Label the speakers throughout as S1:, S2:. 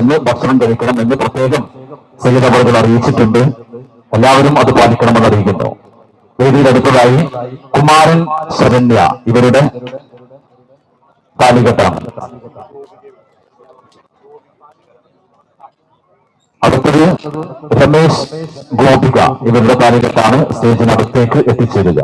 S1: ഇന്ന് ഭക്ഷണം കഴിക്കണം എന്ന് പ്രത്യേകം സയ്യിദ് അറിയിച്ചിട്ടുണ്ട്. എല്ലാവരും അത് പാലിക്കണമെന്ന് അറിയിക്കുന്നു. വേദിയിൽ അടുത്തതായി കുമാരൻ ശരണ്യ ഇവരുടെ താലികെട്ടാണ്. അടുത്തത് രമേശ് ഗോപിക ഇവരുടെ താലികെട്ടാണ് സ്റ്റേജിനടുത്തേക്ക് എത്തിച്ചേരുക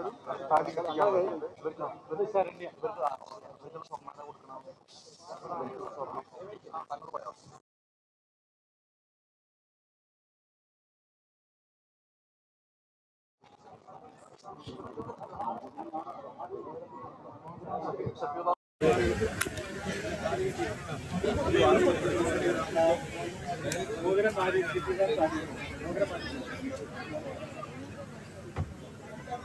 S2: അവരും ഇവർക്ക് ശരണ്യ ഇവർക്ക് ഇവർക്ക് സ്വർണ കൊടുക്കണം സ്വർണം സഭ്യത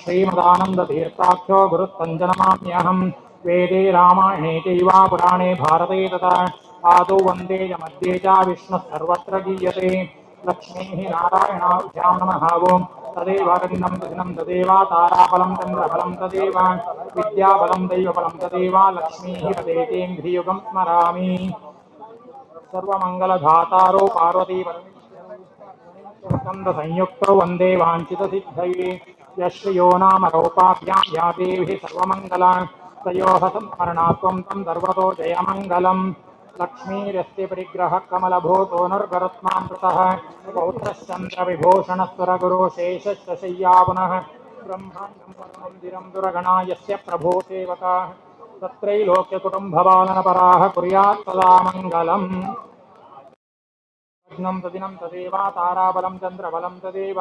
S2: श्रीमदानन्दतीर्थाख्यो गुरुत्तञ्जनमाम्यहम् वेदे रामायणे चैवा पुराणे भारते तथा आदौ वंदे च मध्ये च विष्णुः सर्वत्र गीयते। लक्ष्मीः नारायणाभ्यां नमः। ओं तदेव रविन्दं दिनं तदेव ताराबलं चन्द्रबलं तदेव विद्याबलं दैवबलं तदेव लक्ष्मीः पदेतेन्द्रियुगं स्मरामि। सर्वमङ्गलघातारो पार्वती स्कन्द संयुक्तो वंदे वाञ्छितसिद्धये। यश्रियो नाम रोपाभ्यां या देवी सर्वमङ्गला, तयोः संस्मरणात्वं तं सर्वतो जयमङ्गलम्। लक्ष्मीरस्य परिग्रहः कमलभूतो नर्गरत्नामृतः पौत्रश्चन्द्रविभूषणस्वरगुरो शेषश्च पुनः, ब्रह्माण्डं परमन्दिरं दुरगणा यस्य प्रभो सेवकाः तत्रैलोक्यकुटुम्बपालनपराः कुर्यात् सदा लग्नं तदिनं तदेव ताराबलं चन्द्रबलं तदेव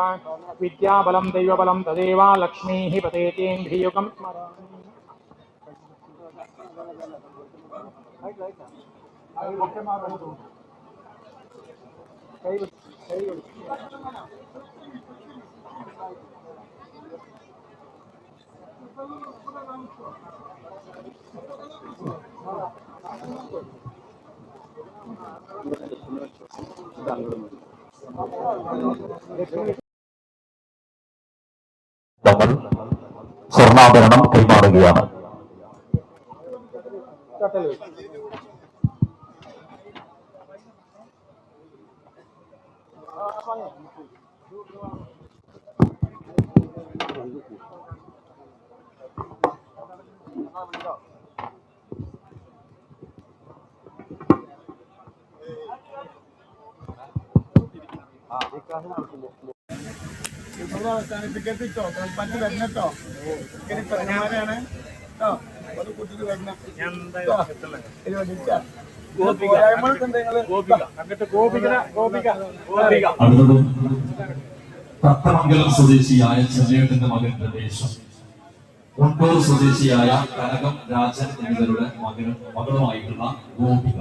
S2: विद्याबलं दैवबलं तदेव लक्ष्मीः पतेतेन्द्रियुगं स्मरामि
S1: തങ്ങൾ സ്വർണാഭരണം കൈമാറുകയാണ്.
S3: ഇവിടെ
S4: തത്തമംഗലം സ്വദേശിയായ ചെന്നേട്ടന്റെ മകൻ പ്രദേശം കൊണ്ടൂർ സ്വദേശിയായ കനകം രാജൻ എന്നിവരുടെ മകനും മകളുമായിട്ടുള്ള ഗോപിക.